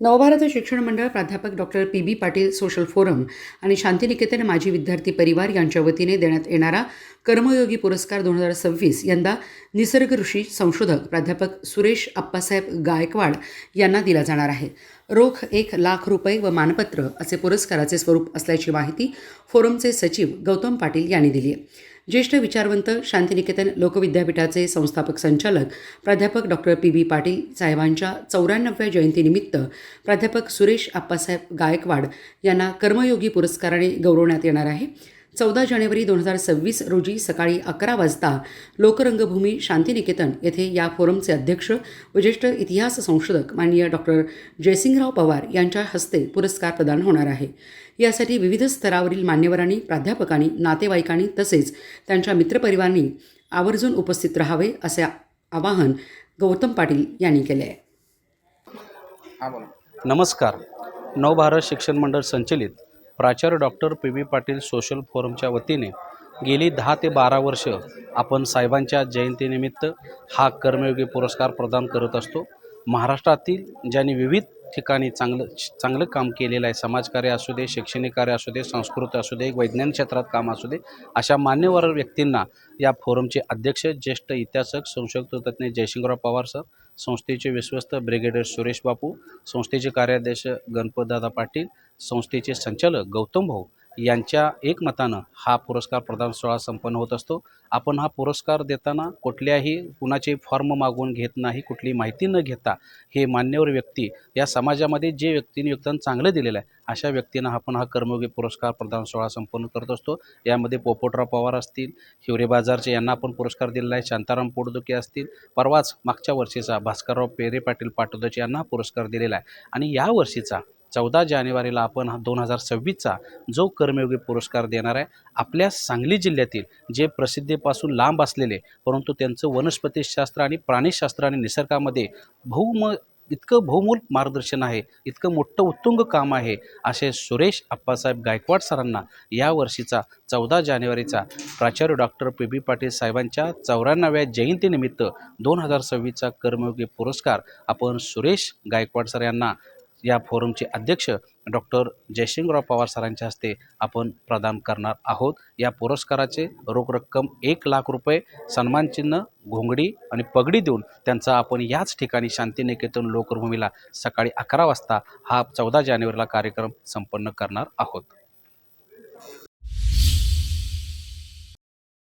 नवभारत शिक्षण मंडळ प्राध्यापक doctor P B Patil social forum आणि शांतिनिकेतन माजी विद्यार्थी परिवार यांच्या वतीने देण्यात येणारा कर्मयोगी पुरस्कार दोन हजार सव्वीस यंदा निसर्ग ऋषी संशोधक प्राध्यापक सुरेश आप्पासाहेब गायकवाड यांना दिला जाणार आहे. रोख एक लाख रुपये व मानपत्र असे पुरस्काराचे स्वरूप असल्याची माहिती फोरमचे सचिव गौतम पाटील यांनी दिली आहे. ज्येष्ठ विचारवंत शांतिनिकेतन लोकविद्यापीठाचे संस्थापक संचालक प्राध्यापक डॉक्टर पी. बी. पाटील साहेबांच्या चौऱ्याण्णव्या जयंतीनिमित्त प्राध्यापक सुरेश आप्पासाहेब गायकवाड यांना कर्मयोगी पुरस्काराने गौरवण्यात येणार आहे. चौदा जानेवारी दोन हजार सव्वीस रोजी सकाळी अकरा वाजता लोकरंगभूमी शांतिनिकेतन येथे या फोरमचे अध्यक्ष व ज्येष्ठ इतिहास संशोधक माननीय डॉक्टर जयसिंगराव पवार यांच्या हस्ते पुरस्कार प्रदान होणार आहे. यासाठी विविध स्तरावरील मान्यवरांनी प्राध्यापकांनी नातेवाईकांनी तसेच त्यांच्या मित्रपरिवारांनी आवर्जून उपस्थित राहावे असे आवाहन गौतम पाटील यांनी केले आहे. हा बोला. नमस्कार. नवभारत शिक्षण मंडळ संचलित प्राचार्य doctor P B Patil social फोरमच्या वतीने गेली दहा ते बारा वर्ष आपण साहेबांच्या जयंतीनिमित्त हा कर्मयोगी पुरस्कार प्रदान करत असतो. महाराष्ट्रातील ज्यांनी विविध ठिकाणी चांगलं चांगलं काम केलेलं आहे. समाजकार्य असू दे शैक्षणिक कार्य असू दे संस्कृत असू दे वैज्ञानिक क्षेत्रात काम असू दे अशा मान्यवर व्यक्तींना या फोरमचे अध्यक्ष ज्येष्ठ इतिहासक संशोधक तज्ज्ञ जयशिंगराव पवार सर संस्थेचे विश्वस्त ब्रिगेडियर सुरेश बापू संस्थेचे कार्याध्यक्ष गणपतदादा पाटील संस्थेचे संचालक गौतम भाऊ यांच्या एकमतानं हा पुरस्कार प्रदान सोहळा संपन्न होत असतो. आपण हा पुरस्कार देताना कुठल्याही कुणाचे फॉर्म मागून घेत नाही कुठली माहिती न घेता हे मान्यवर व्यक्ती या समाजामध्ये जे व्यक्तीने योगदान चांगलं दिलेलं आहे अशा व्यक्तींना आपण हा कर्मयोगी पुरस्कार प्रदान सोहळा संपन्न करत असतो. यामध्ये पोपोटराव पवार असतील हिवरे बाजारचे यांना आपण पुरस्कार दिलेला आहे शांताराम पोटदुके असतील परवाच मागच्या वर्षीचा भास्करराव पेरे पाटील पाटोदचे यांना पुरस्कार दिलेला आहे. आणि या वर्षीचा चौदा जानेवारीला आपण हा दोन हजार सव्वीसचा जो कर्मयोगी पुरस्कार देणार आहे आपल्या सांगली जिल्ह्यातील जे प्रसिद्धीपासून लांब असलेले परंतु त्यांचं वनस्पतीशास्त्र आणि प्राणीशास्त्र आणि निसर्गामध्ये बहुम इतकं बहुमूल मार्गदर्शन आहे इतकं मोठं उत्तुंग काम आहे असे सुरेश आप्पासाहेब गायकवाड सरांना या वर्षीचा चौदा जानेवारीचा प्राचार्य डॉक्टर पी बी पाटील साहेबांच्या चौऱ्याण्णव्या जयंतीनिमित्त दोन हजार सव्वीसचा कर्मयोगी पुरस्कार आपण सुरेश गायकवाड सर यांना या फोरमचे अध्यक्ष डॉक्टर जयसिंगराव पवार सरांच्या हस्ते आपण प्रदान करणार आहोत. या पुरस्काराचे रोख रक्कम एक लाख रुपये सन्मानचिन्ह घोंगडी आणि पगडी देऊन त्यांचा आपण याच ठिकाणी शांतिनिकेतन लोकभूमीला सकाळी अकरा वाजता हा चौदा जानेवारीला कार्यक्रम संपन्न करणार आहोत.